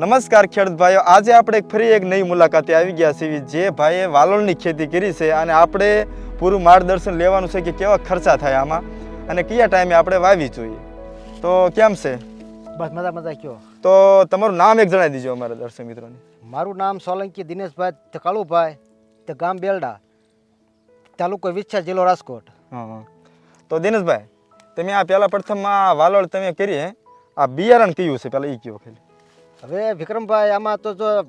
નમસ્કાર ખેડૂત ભાઈઓ. આજે આપણે ફરી એક નવી મુલાકાતે આવી ગયા છીએ. જે ભાઈએ વાલોળની ખેતી કરી છે અને આપણે પૂરું માર્ગદર્શન લેવાનું છે કે કેવા ખર્ચા થાય આમાં અને કયા ટાઈમે આપણે વાવી જોઈએ. તો કેમ છે? બસ મજા મજા કયો. તો તમારું નામ એક જણાવી દીજો અમારા દર્શક મિત્રોને. મારું નામ સોલંકી દિનેશભાઈ કાળુભાઈ તે ગામ બેલડા તાલુકો વિચ્છા જિલ્લો રાજકોટ. હા હા. તો દિનેશભાઈ તમે આ પહેલાં પ્રથમમાં વાલોળ તમે કરી આ બિયારણ કયું છે? પહેલાં એ કયો ખાલી. હવે વિક્રમભાઈ આમાં તો જો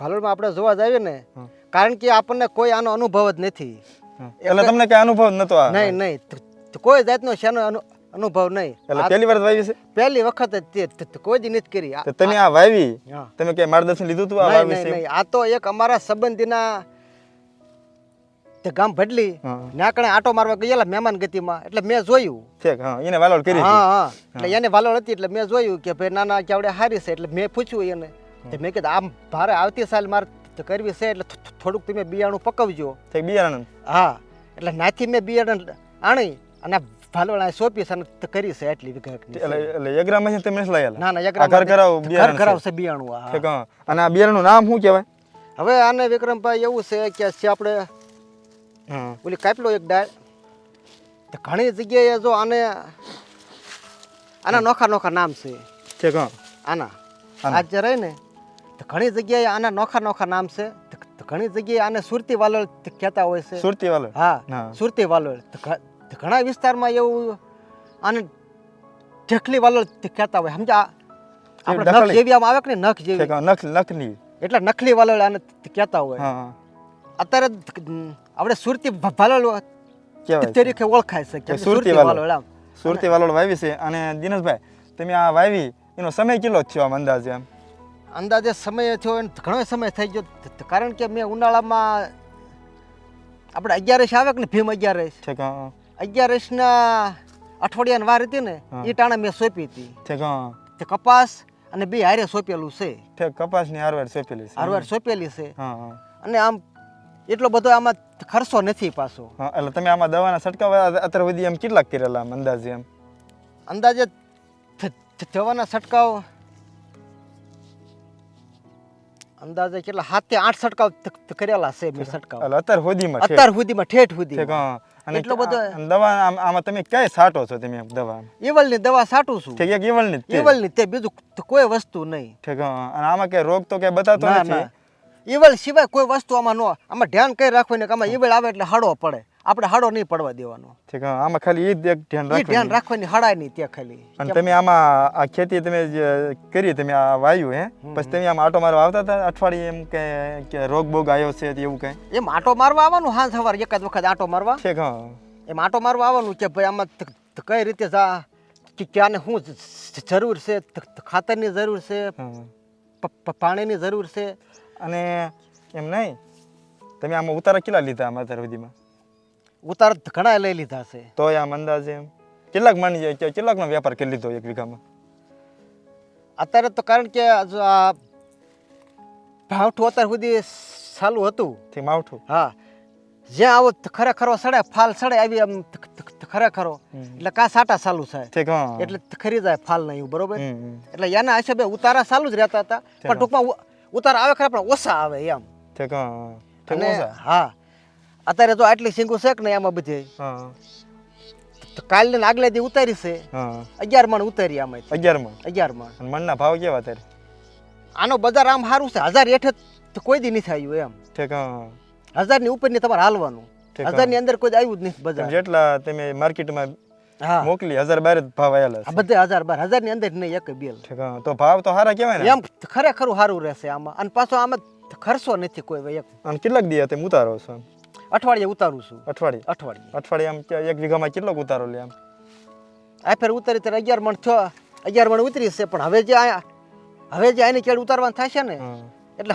ભાલોડમાં આપણે જોવા જઈએ ને કારણ કે આપણને કોઈ આનો અનુભવ જ નથી. એટલે તમને કઈ અનુભવ નતો આ? નહીં નહીં. કોઈ જાતનો શેનો અનુભવ નહીં. એટલે પહેલી વાર વાવી છે? પહેલી વખત જ તે કોઈ દી નથી કરી. આ- તમે આ વાવી તમે કે માર્ગદર્શન લીધું હતું આ વાવી છે નહીં. આ તો એક અમારા સંબંધીના તે ગામ ભડલી. નાકણે આટો મારવા ગયેલા મહેમાન ગતિમાં. એટલે મેં જોયું. ઠીક હા એને વાલોળ કરી હા હા. એટલે એને વાલોળ હતી એટલે મેં જોયું કે ભાઈ નાના કેવડે હારી છે. એટલે મેં પૂછ્યું એને. તો મેં કીધું આમ ભારે આવતી સાલ મારે તો કરવી છે એટલે થોડુંક તમે બિયાણું પકવજો. બિયારણ. હા. એટલે નાથી મેં બિયારણ આણી અને વાલોળ અહીં સોંપી છે કરી છે એટલી એટલે એટલે યગ્રામાંથી તમે લઈ ના ના યગ્રામ ઘર કરાવ ઘર કરાવ છે. છે બિયાણું હા. અને આ બિયારણનું નામ શું કહેવાય? હવે આને વિક્રમભાઈ એવું છે કે છે આપણે ઓલી કાપલો એક ડાળ તો ઘણી જગ્યાએ જો આને આના નોખા નોખા નામ છે. છે હા આના. આજ જે રહે ને તો ઘણી જગ્યાએ આના નોખા નોખા નામ છે. ઘણી જગ્યાએ આને સુરતી વાલોળ કહેતા હોય છે. સુરતી વાલોળ? હા. સુરતી વાલોળ. ઘણા વિસ્તારમાં એવું આને ઢેકલી વાલોળ કહેતા હોય. સમજા આપણે નખ જેવી આમ આવે કે નખ જેવી. નખ નખની એટલે નખલી વાલોળ આને કહેતા હોય. અત્યારે આપણે સુરતી કહેવાય તરીકે ઓળખાય છે સુરતી આમ સુરતી વાલોળ વાવી છે. અને દિનેશભાઈ તમે આ વાવી એનો સમય કેટલો થયો આમ અંદાજે આમ અંદાજે સમય થયો ઘણો સમય થઈ ગયો. કારણ કે મેં ઉનાળામાં આપણે અગિયારસ આવે કે ને ભીમ અગિયારસ. અગિયારસના અઠવાડિયાની વાર હતી ને. એ ટાણે મેં સોંપી હતી. કપાસ અને બે હારે સોંપેલું છે. ઠીક કપાસની હારવાર સોંપેલી છે. હારવાર સોંપેલી છે. અને આમ એટલો બધો આમાં ખર્ચો નથી પાછો. હા એટલે તમે આમાં દવાના છંટકાવ અત્યાર સુધી એમ કેટલાક કરેલા આમ અંદાજે એમ? અંદાજે દવાના છંટકાવ અંદાજે કેટલા સાતથી આઠ છંટકાવ કરેલા છે મેં છંટકાવ. એટલે અત્યાર સુધીમાં અત્યાર સુધીમાં ઠેઠ સુધી. અને એટલો બધો- દવા આમ- તમે કઈ છાંટો છો તમે દવા દવા ઈવલની દવા છાંટું છું. ઠીક એક ઈવળની જ ની ઈવલની તે બીજું કોઈ વસ્તુ નહીં. ઠીક અને આમાં કઈ રોગ તો કઈ બતાતો નથી? ના ઈવલ સિવાય કોઈ વસ્તુ આમાં નો આમાં ધ્યાન કઈ રાખવું ને કે આમાં ઈવલ આવે એટલે હાડો પડે. આપણે હાડો નહીં પડવા દેવાનો. ઠીક આમાં ખાલી એ એક ધ્યાન રાખવું ધ્યાન રાખવાની. હડાય નહીં ત્યાં ખાલી. અને તમે આમાં આ ખેતી તમે જે કરી તમે આ વાયુ હે? પછી તમે આમ આટો મારવા આવતા હતા? અઠવાડિયે એમ કે કે રોગ બોગ આવ્યો છે એવું કઈ? એમ આટો મારવા આવવાનું હા સવારે એક જ વખત આટો મારવા? ઠીક હા. એમ આટો મારવા આવવાનું કે ભાઈ આમાં કઈ રીતે જા? કે ક્યાંને શું જરૂર છે? ખાતરની જરૂર છે? પાણીની જરૂર છે? અને એમ નહીં? તમે આમાં ઉતારા કેટલા લીધા આમાં અત્યાર સુધીમાં? ઉતાર તો ઘણા લઈ લીધા છે. તોય આમ અંદાજે એમ. કેટલાક માની જાય કેટલાકનો વેપાર કરી લીધો એક વીઘામાં? અત્યારે તો કારણ કે આ ભાવઠું અત્યાર સુધી ચાલુ હતું. થી માવઠું? હા. જ્યાં આવો ખરેખરો સડે ફાલ સડે આવી આમ ત- ત- ત- ખરેખરો. એટલે કા સાટા ચાલુ થાય. એટલે ત- ખરી જાય ફાલ નહીં બરોબર. એટલે એના હિસાબે ઉતારા ચાલુ જ રહેતા હતા. પણ ટૂંકમાં ઉતારા આવે ખરા પણ ઓછા આવે એમ. અને હા અત્યારે તો આટલી સિંગુ છે કે નહીં આમાં બધી? કાલ ને આગલે દી ઉતારી છે. હા. અગિયાર મણ ઉતારી આમાં અગિયાર માણ અગિયાર મણ મણના ભાવ કેવા અત્યારે? આનો બજાર આમ સારું છે. હજાર હેઠે કોઈ દી નહીં થયું એમ. ઠીક હજારની ઉપરની તમારે હાલવાનું. હજારની અંદર કોઈ આવ્યું જ નહીં બજાર. જેટલા તમે માર્કેટમાં હા. મોકલી હજાર બાર જ ભાવ આવેલા આ છે. બધે હજાર બાર હજારની અંદર નહીં એક બેલ તો ભાવ તો સારા કહેવાય ને. એમ ખરેખર સારું રહેશે આમાં. અને પાછો આમાં ખર્ચો નથી કોઈ એક. અને કેટલાક દી તમે ઉતારો છો અઠવાડિયે ઉતારું છું. અઠવાડિયે? અઠવાડિયે. અઠવાડિયે આમ એક વીઘામાં કેટલો ઉતારો લે આમ આ ફેર ઉતારી ત્યારે અગિયાર મણ થયો. અગિયાર મણ ઉતરી છે પણ હવે જે આ હવે જે આની કેળ ઉતારવાનું થશે ને એટલે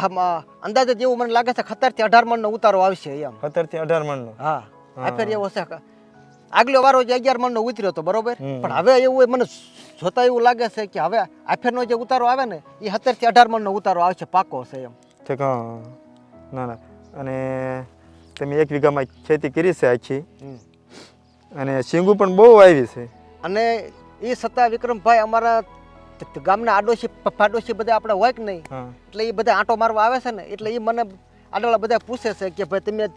અંદાજે જેવું મને લાગે છે ખતરથી અઢાર મણ નો ઉતારો આવશે એમ. ખતરથી અઢાર મણનો? હા. આ ફેર એવો છે આગલો વારો જે અગિયાર મણનો ઉતર્યો હતો બરોબર? પણ હવે એવું મને જોતા એવું લાગે છે કે હવે આફેરનો જે ઉતારો આવે ને એ સત્તરથી અઢાર મણનો ઉતારો આવશે પાકો છે એમ. ઠીક ના ના. અને તમે એક વીઘામાં ખેતી કરી છે આખી. અને શીંગું પણ બહુ આવી છે. અને એ છતાં વિક્રમભાઈ અમારા ગામના આડોશી પાડોશી બધા આપણે હોય કે નહીં? એટલે એ બધા આંટો મારવા આવે છે ને એટલે એ મને આડોળા બધા પૂછે છે કે ભાઈ તમે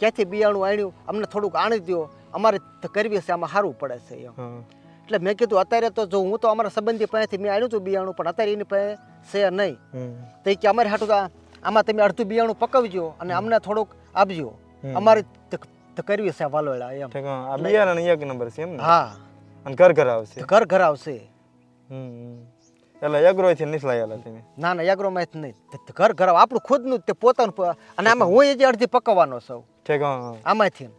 ક્યાંથી બિયાણું આણ્યું? અમને થોડુંક આણી દો અમારે કરવી છે આમાં સારું પડે છે એમ. એટલે મેં કીધું અત્યારે તો જો હું તો અમારા સંબંધી પાસેથી મેં આણ્યું હતું બિયાણું પણ અત્યારે એની પાસે છે નહીં. તો કે અમારે હાટું આમાં તમે અડધું બિયાણું પકવજો અને અમને થોડુંક આપજો. અમારે કરવી છે વાલોળા એમ. બિયારણ એક નંબર છે એમ હા. અને ઘર ઘર આવશે? ઘર ઘર આવશે. હમ. એટલે એગ્રોથી નથી લાયેલા તમે. ના ના એગ્રોમાં જ નહીં ઘર ઘર આપણું ખુદનું જ તે પોતાનું અને આમાં હું એ જે અડધી પકવવાનો છું. ઠીક આમાંથી.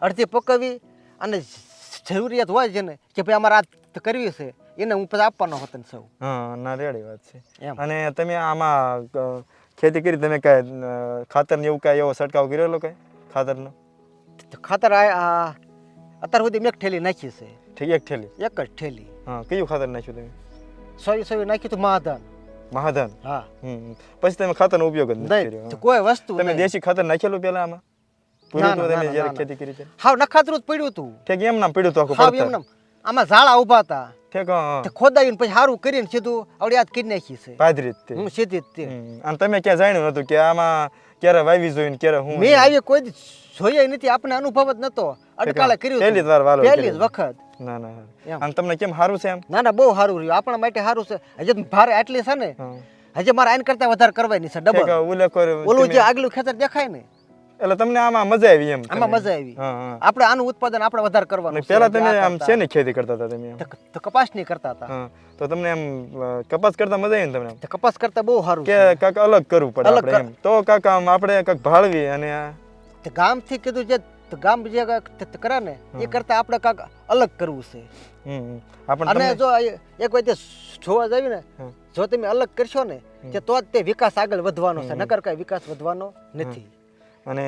અડધી પકવી અને જરૂરિયાત હોય છે ને કે ભાઈ અમારે આ કરવી છે એને હું પછી આપવાનો હતો ને સૌ. હા ના રેડી વાત છે. એમ. અને તમે આમાં ખેતી કરી તમે કાંઈ ખાતર ને એવું કાંઈ એવો છંટકાવ કરેલો કાંઈ ખાતરનો? ખાતર અત્યાર સુધી મેં એક ઠેલી નાખી છે. ઠીક એક ઠેલી? એક જ ઠેલી. હા કયું ખાતર નાખ્યું તમે? સોય સોય નાખ્યું હતું મહાધાન. મહાધન? હા. પછી તમે ખાતરનો ઉપયોગ જ નથી કર્યો કોઈ વસ્તુ તમે દેશી ખાતર નાખેલું પેલા આમાં? પૂરું ના, તમે જ્યારે ખેતી કરી ત્યારે. હાવ નખાતરું જ પડ્યું હતું ઠીક એમ નામ પડ્યું હતું આખું હાવ એમ નામ. આમાં ઝાડા ઊભા હતા. ઠીક ખોદાવીને પછી સારું કરીને સીધું આવડી યાદ કરી નાખી છે. પાદરી તે. હું સીધી જ તે. અને તમે ક્યાં જાણ્યું હતું કે આમાં ક્યારે વાવી ને ક્યારે હું મેં આવી કોઈ જોયા નથી આપણે અનુભવ જ નતો. અડકાળે કર્યું પહેલી જ વાર પહેલી જ વખત. ના ના. અને તમને કેમ સારું છે એમ? ના ના બહુ સારું રહ્યું. આપણા માટે સારું છે. હજી ભારે આટલી છે ને. હજે મારે આઈન કરતા વધારે કરવાની છે ડબલ ઓલું જે આગલું ખેતર દેખાય ને એટલે તમને આમાં મજા આવી એમ આમાં. મજા આવી. આપણે આનું ઉત્પાદન આપણે વધારે કરવાનું પેલા. તમે આમ છે શેની ખેતી કરતા હતા તમે તો- કપાસની કરતા હતા. તો તમને એમ કપાસ કરતા મજા આવી ને તમને કપાસ કરતા બહુ સારું કે કાક અલગ કરવું પડે આપણે એમ. તો કાક આમ આપણે કાક ભાળવી અને ગામથી કીધું જે ગામ જે કરે ને એ કરતા આપણે કાંઈક અલગ કરવું છે. અને જો એક વખતે જોવા જાવી ને જો તમે અલગ કરશો ને કે તો જ તે વિકાસ આગળ વધવાનો છે. નકર કઈ વિકાસ વધવાનો નથી. અને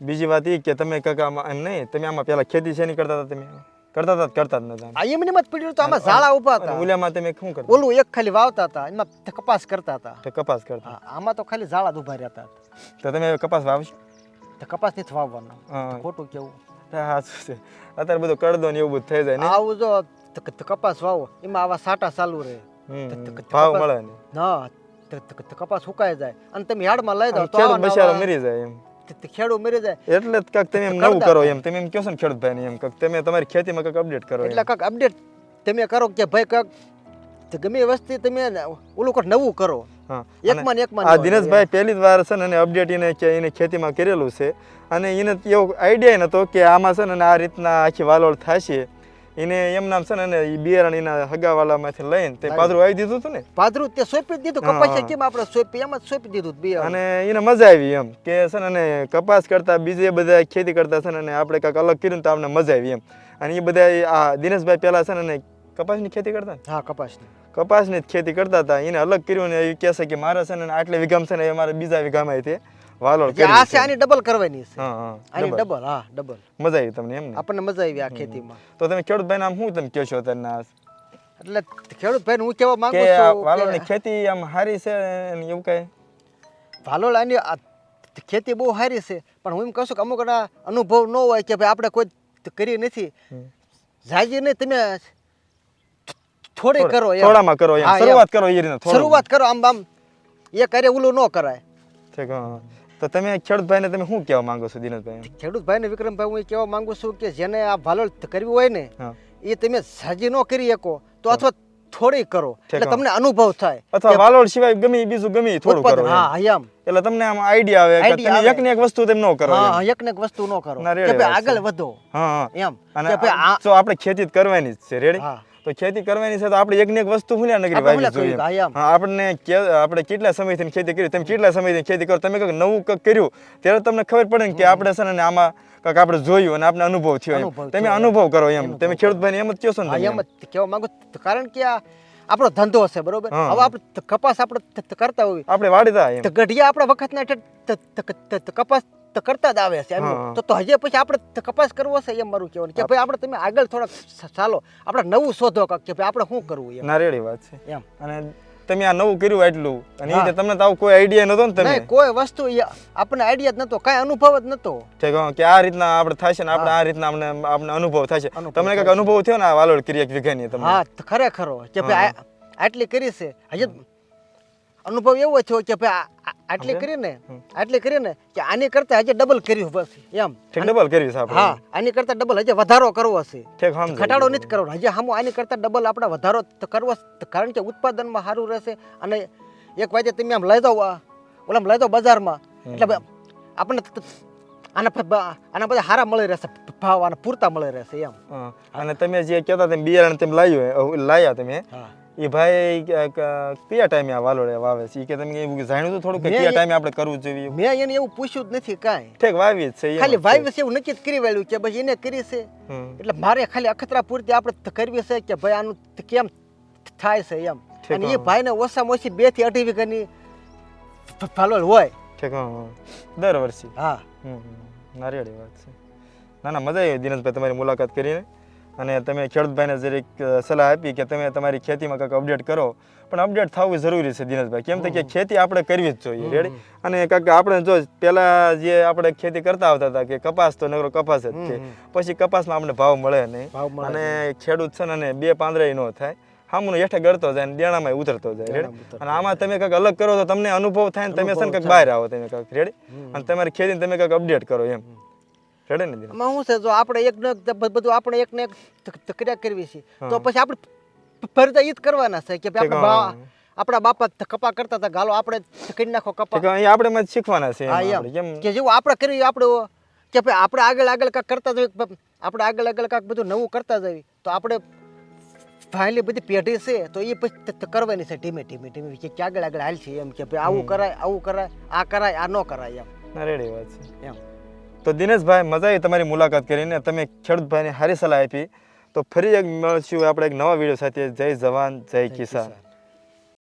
બીજી વાત એ કે તમે કાંક એમ નહીં તમે આમાં પેલા ખેતી નહીં કરતા હતા તમે? કરતા હતા કરતા જ નતા? આ એમની મત પડ્યું તો આમાં ઝાડા ઊભા હતા. ઓલામાં તમે શું કરતા? ઓલું એક ખાલી વાવતા હતા એમાં કપાસ કરતા હતા. તો કપાસ કરતા આમાં તો ખાલી ઝાડા જ ઊભા રહેતા હતા. તો તમે કપાસ વાવશો? તો કપાસ નથી વાવવાનો. ખોટું કેવું? હા શું છે? અત્યારે બધું કરદો ને એવું બધું થઈ જાય ને? આવું જો કપાસ વાવો. એમાં આવા સાટા ચાલુ રહે. ભાવ મળે ને? ના કપાસ સુકાઈ જાય. અને તમે યાર્ડમાં લઈ દો તો બિચારો મરી જાય એમ. ખેડૂત મરી જાય. એટલે જ કાંક તમે એમ નવું કરો એમ. તમે એમ કહો છો ને ખેડૂત ભાઈ એમ કાક તમે તમારી ખેતીમાં કાક અપડેટ કરો એટલે કાક અપડેટ તમે કરો કે ભાઈ કાક ગમે વસ્તી તમે ઓલું કાક નવું કરો. એકમાં એકમાં આ દિનેશભાઈ પહેલી જ વાર છે ને એને અપડેટ એને એને ખેતીમાં કરેલું છે. અને એને એવો આઈડિયા નતો કે આમાં છે ને આ રીતના આખી વાલોળ થશે. એને એમ નામ છે ને એને બિયારણ એના હગાવાલામાંથી લઈને તે પાદરું આવી દીધું હતું ને? પાદરું તે સોંપી દીધું. કપાસ. કેમ આપણે સોંપી? એમ જ સોંપી દીધું બિયારણ. અને એને મજા આવી એમ કે છે ને કપાસ કરતા બીજે બધા ખેતી કરતા છે ને આપણે કાંઈક અલગ કર્યું તો આપણે મજા આવી એમ. અને એ બધા આ દિનેશભાઈ પહેલા છે ને કપાસની ખેતી કરતા હા કપાસની. કપાસની જ ખેતી કરતા હતા. એને અલગ કર્યું ને એ કહે છે કે મારે છે ને આટલે વિઘમ છે ને એ મારે બીજા વીઘામાં તે વાલોળ જે આ છે. આની ડબલ કરવાની છે. હા હા. આની ડબલ. હા ડબલ મજા આવી તમને એમ ને? આપણને મજા આવી આ ખેતીમાં. તો તમે ખેડૂત ભાઈ નામ શું તમે કહેશો અત્યારના એટલે ખેડૂત ભાઈ હું કેવા માંગુ છું વાલોળની ખેતી આમ સારી છે ને એવું કઈ? વાલોળ આની આ ખેતી બહુ સારી છે. પણ હું એમ કહું છું કે અમુક અનુભવ ન હોય કે ભાઈ આપણે કોઈ કરી નથી. જાજી નહીં તમે થોડી કરો થોડામાં કરો એમ. શરૂઆત કરો એ રીતે શરૂઆત કરો આમ આમ એ કરે ઓલું ન કરાય. ઠીક તો તમે ખેડૂત ભાઈને તમે શું કહેવા માંગો છો દિનેશભાઈ? ખેડૂત ને વિક્રમભાઈ હું એ કહેવા માંગુ છું કે જેને આ ભાલોળ કરવી હોય ને એ તમે સાજી ન કરી શકો તો અથવા થોડી કરો. એટલે તમને અનુભવ થાય અથવા વાલોળ સિવાય ગમે બીજું ગમે થોડું કરો હા એમ. એટલે તમને આમ આઈડિયા આવે કે તમે એક ને એક વસ્તુ તેમ ન કરો હા એક ને એક વસ્તુ ન કરો. કે ભાઈ આગળ વધો. હા એમ. કે ભાઈ આ જો આપણે ખેતી જ કરવાની જ છે રેડી હા. તો ખેતી કરવાની છે તો આપણે એક ને એક વસ્તુ હું નગરી વાવી જોઈએ. હા, આપણને આપણે કેટલા સમયથી ખેતી કરી તમે કેટલા સમયથી ખેતી કરો તમે કંઈક નવું કંઈક કર્યું ત્યારે તમને ખબર પડે ને કે આપણે છે ને આમાં કંઈક આપણે જોયું અને આપણે અનુભવ થયો તમે અનુભવ કરો એમ. તમે ખેડૂત એમ જ કહો છો ને એમ જ કહેવા માંગુ. કારણ કે આ આપણો ધંધો છે બરોબર? હવે આપણે કપાસ આપણે કરતા હોય આપણે વાડીતા ગઢિયા આપણા વખતના કપાસ તો કરતા જ આવે છે. એમ તો તો હજી પછી આપણે કપાસ કરવો છે એમ મારું કહેવાનું. કે ભાઈ આપણે તમે આગળ થોડાક ચાલો. આપણે નવું શોધો કે ભાઈ આપણે શું કરવું એમ. નારેડી વાત છે. એમ. અને તમે આ નવું કર્યું એટલું અને એ તમને તો કોઈ આઈડિયા નતો ને તમે? કોઈ વસ્તુ આપણને આઈડિયા જ નતો. કાઈ અનુભવ જ નતો. કે કે આ રીતના આપણે થશે ને આપણે આ રીતના આપણે આપણે અનુભવ થશે. તમને કંઈક અનુભવ થયો ને આ વાલોડ કરી એક વીઘાની તમને? હા ખરેખરો કે ભાઈ આટલી કરી છે. હજી અનુભવ એવો થયો કે ભાઈ આટલી કરીને આટલી કરીને કે આની કરતા હજી ડબલ કર્યું બસ એમ. ડબલ કર્યું છે હા આની કરતા ડબલ હજી વધારો કરવો છે ઘટાડો નથી કરવો હજી સામો આની કરતા ડબલ આપણે વધારો કરવો કારણ કે ઉત્પાદનમાં સારું રહેશે અને એક વાજે તમે આમ લઈ જાઓ ઓલા લઈ જાઓ બજારમાં. એટલે આપણને આના આના બધા સારા મળી રહેશે ભાવ અને પૂરતા મળી રહેશે એમ. અને તમે જે કહેતા તેમ બિયારણ તેમ લાવ્યું લાયા તમે. હા. એ ભાઈ કયા ટાઈમે આ વાલોડે વાવે છે? કે તમે એવું જાણ્યું હતું થોડું કે કયા ટાઈમે આપણે કરવું જોઈએ મેં એને એવું પૂછ્યું જ નથી કાંઈ. ઠીક વાવી છે ખાલી વાવી છે. એવું નક્કી જ કરી વાળ્યું કે ભાઈ એને કરી છે. એટલે મારે ખાલી અખતરા પૂરતી આપણે કરવી છે કે ભાઈ આનું કેમ થાય છે એમ. અને એ ભાઈને ઓછામાં ઓછી બેથી અઢી વીઘાની ફાલોલ હોય. ઠીક. દર વર્ષે. હા. નારિયેળી વાત છે. ના ના મજા આવી દિનેશભાઈ તમારી મુલાકાત કરીને. અને તમે ખેડૂતભાઈને જરીક સલાહ આપી કે તમે તમારી ખેતીમાં કંઈક અપડેટ કરો. પણ અપડેટ થવું જરૂરી છે દિનેશભાઈ. કેમ કે ખેતી આપણે કરવી જ જોઈએ રેડી? અને કાંક આપણે જો પહેલાં જે આપણે ખેતી કરતા આવતા હતા કે કપાસ તો નગરો કપાસ જ છે. પછી કપાસમાં આપણે ભાવ મળે નહીં. અને ખેડૂત છે ને અને બે પાંદરાય ન થાય. હામુનો હેઠે ગળતો જાય અને દેણામાં ઉતરતો જાય રેડી? અને આમાં તમે કંઈક અલગ કરો તો તમને અનુભવ થાય ને તમે છે ને કંઈક બહાર આવો તમે કંઈક રેડી? અને તમારી ખેતીને તમે કંઈક અપડેટ કરો એમ. રેડી ને? આમાં શું છે જો આપણે એક ને બધું આપણે એક ને એક ત- ત- કરવી છે તો પછી આપણે ફરતા ઈ જ કરવાના છે કે આપણે આપણા બાપા કપા કરતા હતા ગાલો આપણે કરી નાખો કપા. કે અહીં આપણે માં શીખવાના છે એમ. એમ. કે જેવું આપણે કરી આપણે કે ભાઈ આપણે આગળ આગળ કાંક કરતા જઈએ આપણે આગળ આગળ કાંક બધું નવું કરતા જઈએ તો આપણે ફાઇનલી બધી પેઢી છે તો એ પછી કરવાની છે ધીમે ધીમે ધીમે કે કે આગળ આગળ હાલ છે એમ કે ભાઈ આવું કરાય આવું કરાય આ કરાય આ ન કરાય એમ. રેડી વાત છે. એમ. તો દિનેશભાઈ મજા આવી તમારી મુલાકાત કરીને તમે ખેડૂતભાઈને સારી સલાહ આપી. તો ફરી એક મળશું આપણે એક નવા વીડિયો સાથે. જય જવાન, જય કિસાન.